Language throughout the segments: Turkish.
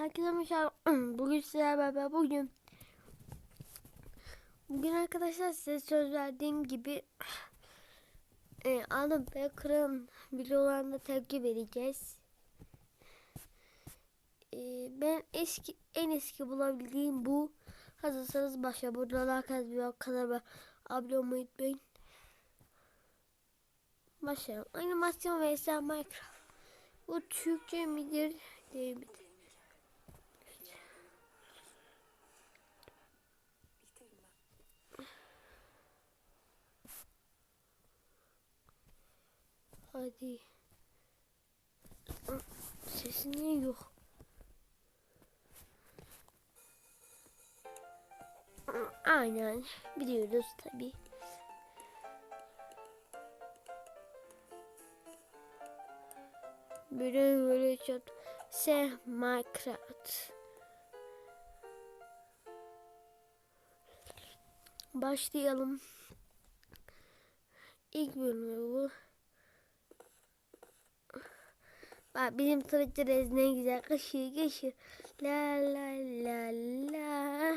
Herkese merhaba. Bugün sizlerle beraber bugün Bugün arkadaşlar size söz verdiğim gibi e, alıp ve kırın videolarında tepki vereceğiz. E, ben eski en eski bulabildiğim bu. Hazırsanız başla. Burada like bir kanalıma abone olmayı unutmayın. Başlayalım. Animasyon vs Minecraft. Bu Türkçe midir değil midir? Hadi. Sesi niye yok? Aynen. Biliyoruz tabi. Böyle böyle çok se Minecraft. Başlayalım. İlk bölümü bu. Bak bizim Twitter'ız ne güzel kışı kışı. La la la la.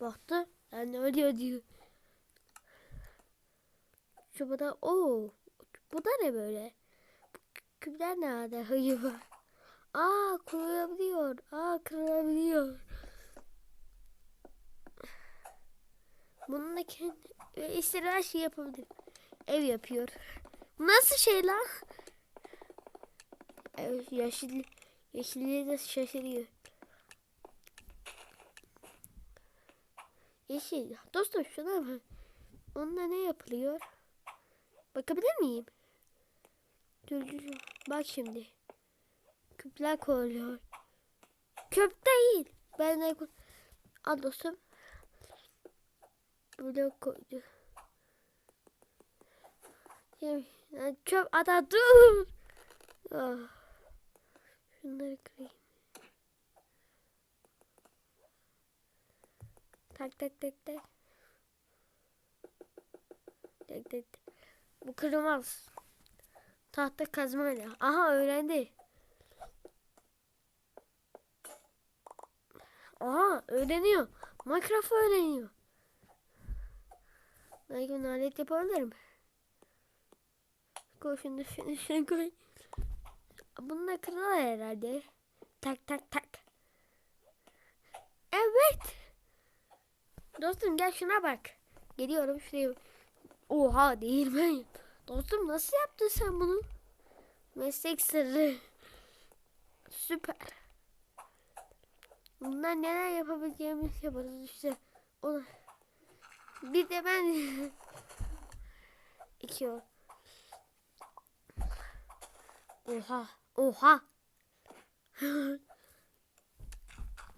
Baktı. Yani öyle diyor. Şu bu da o. Bu da ne böyle? Küpler nerede? Hayır var. Aa kırılabiliyor. Aa kırılabiliyor. Bununla kendi istediği her şey yapabilir. Ev yapıyor. Nasıl şey lan? Yeşil, yeşilliğe de şaşırıyor. Yeşil. Dostum şuna bak. Onunla ne yapılıyor? Bakabilir miyim? Dur dur. Bak şimdi. Küpler koyuyor. Köp değil. Ben de Al dostum. Böyle koydu. Ya, çöp ada dur. Ah. Şunları kırayım. Tak tak tak tak. Tak tak tak. Bu kırılmaz. Tahta kazmayla. Aha öğrendi. Aha öğreniyor. Minecraft öğreniyor. Belki alet yapabilirim. Şunu şunu koy. Bununla kırılır herhalde. Tak tak tak. Evet. Dostum gel şuna bak. Geliyorum şuraya. Oha değil ben. Dostum nasıl yaptın sen bunu? Meslek sırrı. Süper. Bunlar neler yapabileceğimiz yaparız işte. Onu. Bir de ben iki o. Oha. Oha.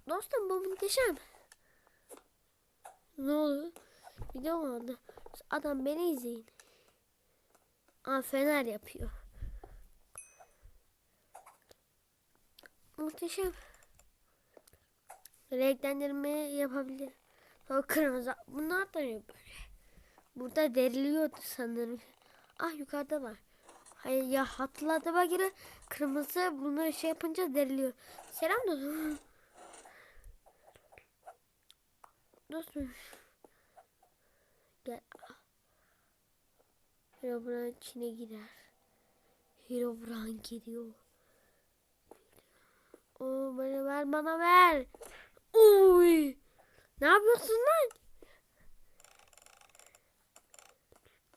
Dostum bu muhteşem. Ne oldu? Video mu? Adam beni izleyin. Aa fener yapıyor. Muhteşem. Renklendirme yapabilir. O kırmızı. Bunlar da böyle. Burada deriliyordu sanırım. Ah yukarıda var. Hayır ya hatırladığıma göre kırmızı bunları şey yapınca deriliyor. Selam dostum. Dostum. Gel. Herobrine içine girer. Herobrine geliyor. O bana ver bana ver. Uy. Ne yapıyorsun lan?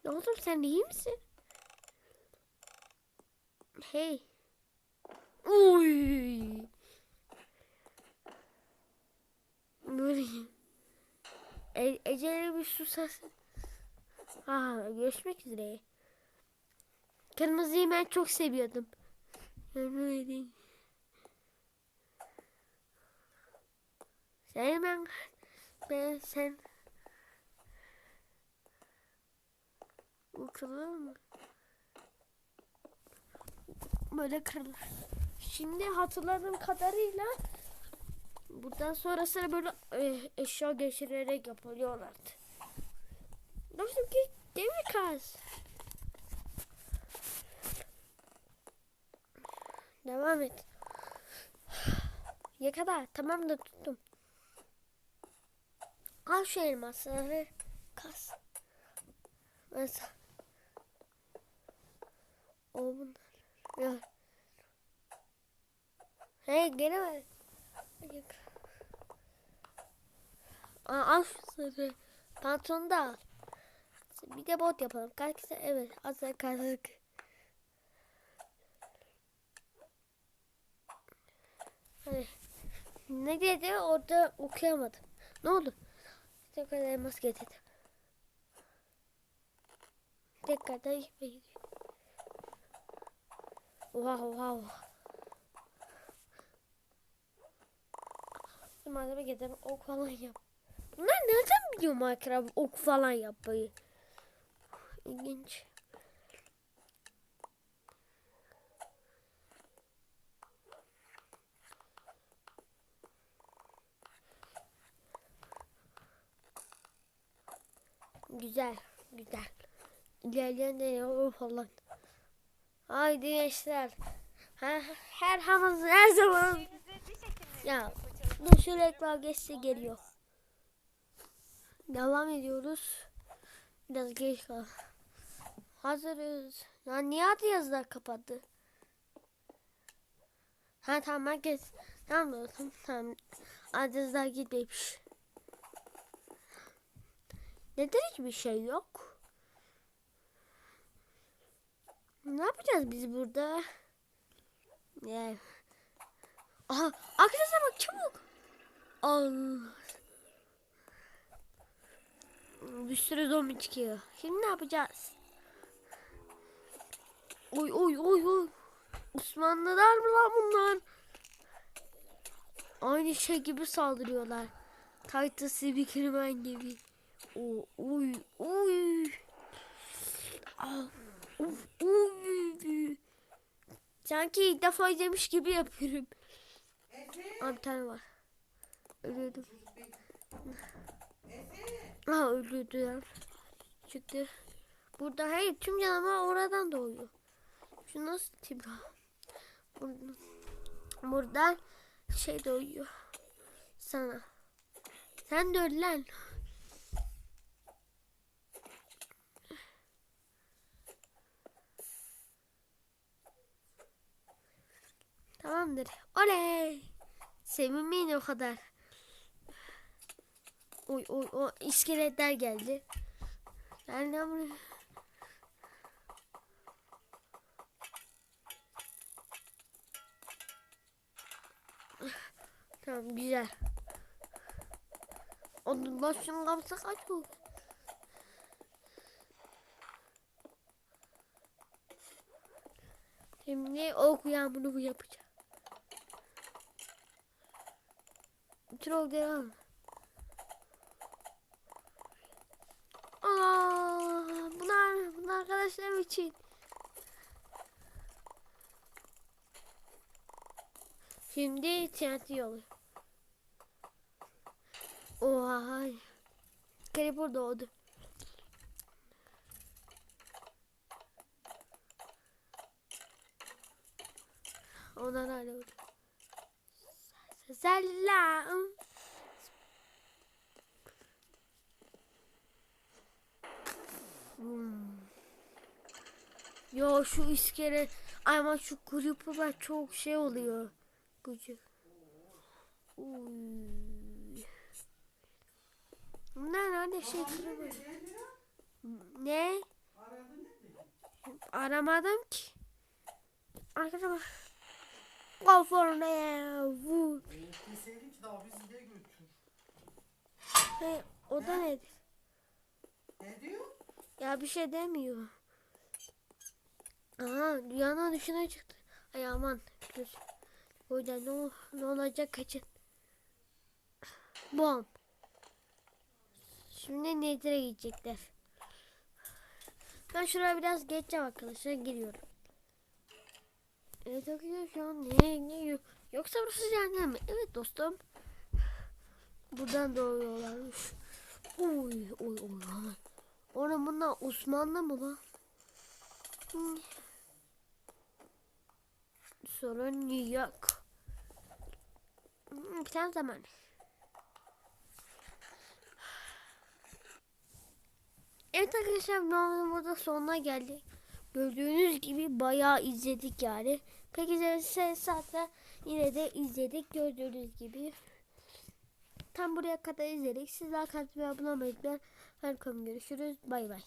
Oğlum sen iyi misin? Hey. Uy. Böyle. E Ece'yle bir susasın. Aha görüşmek üzere. Kırmızıyı ben çok seviyordum. Öyle Sen ben ben sen kırılır mı? Böyle kırılır. Şimdi hatırladığım kadarıyla buradan sonrasını böyle e, eşya geçirerek yapıyorlardı. Dostum ki demir kaz. Devam et. Yakala. Tamam da tuttum. Al şu elmasları. Kas. Mesela. O bunlar. Hey geri ver. Aa, al. Pantolonu da al. Bir de bot yapalım. Kişi? Evet. Hazır kazık. Hadi. Ne dedi orada okuyamadım. Ne oldu? Tekrar elmas getirdim. Tekrardan gitmeye gidiyor. Wow wow. Malzeme getirdim. Ok falan yap. Bunlar nereden biliyor Minecraft ok falan yapmayı? İlginç. Güzel, güzel. İlerleyen de yavru falan. Haydi gençler. Ha, her hamız her zaman. Ya bu şu reklam geçse geliyor. Devam ediyoruz. Biraz geç kal. Hazırız. Ya niye adı yazılar kapattı? Ha tamam herkes. Tamam tamam. tamam. Adı yazılar gitmemiş. Neden hiçbir şey yok? Ne yapacağız biz burada? Ya. Aha, arkadaşlar bak çabuk. Allah. Bir sürü zombi çıkıyor. Şimdi ne yapacağız? Oy oy oy oy. Osmanlılar mı lan bunlar? Aynı şey gibi saldırıyorlar. Titus Bikirmen gibi. O, oy oy. Ah, uf, oy. Sanki ilk defa izlemiş gibi yapıyorum. Aa, tane var. Ölüyordum. Aha öldürdüler. Çıktı. Burada hayır tüm canavar oradan doğuyor. Şu nasıl tibra? Buradan, buradan şey doğuyor. Sana. Sen de öl lan. Tamamdır. Oley. Sevinmeyin o kadar. Oy oy o iskeletler geldi. Gel lan buraya. Tamam güzel. Onun başını kapsa kaç bu? Şimdi ok yağmuru bu yapacağım. Okları al. Aa, bunlar, bunlar arkadaşlarım için. Şimdi TNT yolu. Oha. Creeper doğdu. Selam. Hmm. Ya şu iskele ama şu creeper'lar çok şey oluyor. Uy. Bunlar nerede şey creeper? Ne? Aramadım ki. Arkadaşlar. Kafana vur. Deseydin ki daha bizi de götür. Hey, o da nedir? Ne diyor? Ya bir şey demiyor. Aha dünyanın dışına çıktı. Ay aman. Dur. O yüzden ne, ol- ne olacak kaçın. Bom. Şimdi Nether'e gidecekler. Ben şuraya biraz geçeceğim arkadaşlar. Giriyorum. Evet arkadaşlar şu an. Yoksa burası cehennem mi? Evet dostum. Buradan doğuyorlarmış. Oy oy oy. Oğlum bunlar Osmanlı mı lan? Hmm. Sorun yok. Hmm, Bir tane zaman. Evet arkadaşlar videomuzun burada sonuna geldik. Gördüğünüz gibi bayağı izledik yani. Peki size zaten yine de izledik gördüğünüz gibi. Tam buraya kadar izledik. Sizler kanalına abone olmayı unutmayın. Harika görüşürüz. Bay bay.